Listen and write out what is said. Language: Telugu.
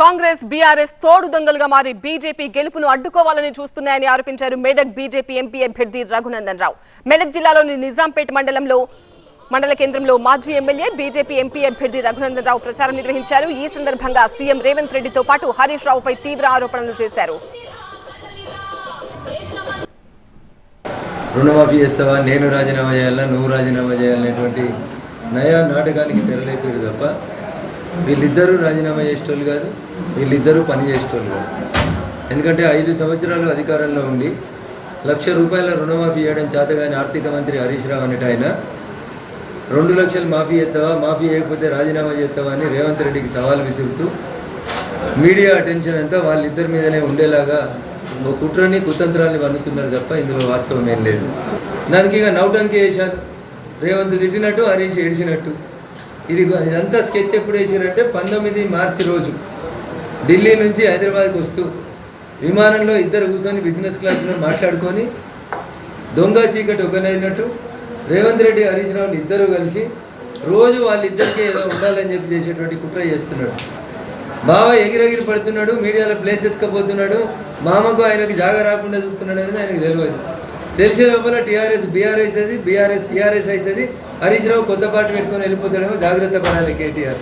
కాంగ్రెస్ బీఆర్ఎస్ తోడు దొంగలుగా మారి బీజేపీ గెలుపును అడ్డుకోవాలని చూస్తున్నాయని ఆరోపించారు మెదక్ బీజేపీ ఎంపీ అభ్యర్థి రఘునందన్ రావు. మెదక్ జిల్లాలోని నిజాంపేట మండలంలో మండల కేంద్రంలో మాజీ ఎమ్మెల్యే బీజేపీ ఎంపీ అభ్యర్థి రఘునందన్ రావు ప్రచారం నిర్వహించారు. ఈ సందర్భంగా సీఎం రేవంత్ రెడ్డితో పాటు హరీష్ రావుపై తీవ్ర ఆరోపణలు చేశారు. రుణమాఫీ చేస్తావా? నేను రాజీనామా చేయాలా? నువ్వు రాజీనామా చేయాలనేటువంటి నయా నాటకానికి తెరలేపారు తప్ప వీళ్ళిద్దరూ రాజీనామా చేసేటోళ్ళు కాదు వీళ్ళిద్దరూ పని చేసేటోళ్ళు కాదు. ఎందుకంటే ఐదు సంవత్సరాలు అధికారంలో ఉండి లక్ష రూపాయల రుణమాఫీ చేయడం చేతగాని ఆర్థిక మంత్రి హరీష్ రావు అనేట ఆయన రెండు లక్షలు మాఫీ చేస్తావా మాఫీ చేయకపోతే రాజీనామా చేస్తావా అని రేవంత్ రెడ్డికి సవాల్ విసురుతూ మీడియా అటెన్షన్ అంతా వాళ్ళిద్దరి మీదనే ఉండేలాగా ఓ కుట్రని కుతంత్రాన్ని వన్నుతున్నారు తప్ప ఇందులో వాస్తవం ఏం లేదు. దానికి ఇక నౌటంకి వేశారు రేవంత్ తిట్టినట్టు హరీష్ ఏడిచినట్టు. ఇది ఇదంతా స్కెచ్ ఎప్పుడు వేసారంటే పంతొమ్మిది మార్చి రోజు. ఢిల్లీ నుంచి హైదరాబాద్కి వస్తూ విమానంలో ఇద్దరు కూర్చొని బిజినెస్ క్లాస్లో మాట్లాడుకొని దొంగ చీకటి ఒకనైనట్టు రేవంత్ రెడ్డి హరీష్ రావులు ఇద్దరు కలిసి రోజు వాళ్ళిద్దరికీ ఏదో ఉండాలని చెప్పి చేసేటువంటి కుట్ర చేస్తున్నాడు. బావ ఎగిరెగిరి పడుతున్నాడు మీడియాలో ప్లేస్ ఎత్తుకపోతున్నాడు మామకు ఆయనకు జాగ రాకుండా చూస్తున్నాడు అనేది ఆయనకు తెలియదు. తెలిసే లోపల టీఆర్ఎస్ బీఆర్ఎస్ అది బీఆర్ఎస్ సిఆర్ఎస్ అవుతుంది. హరీష్ రావు కొత్త పాట పెట్టుకొని వెళ్ళిపోతాడేమో జాగ్రత్త పడాలి కేటీఆర్.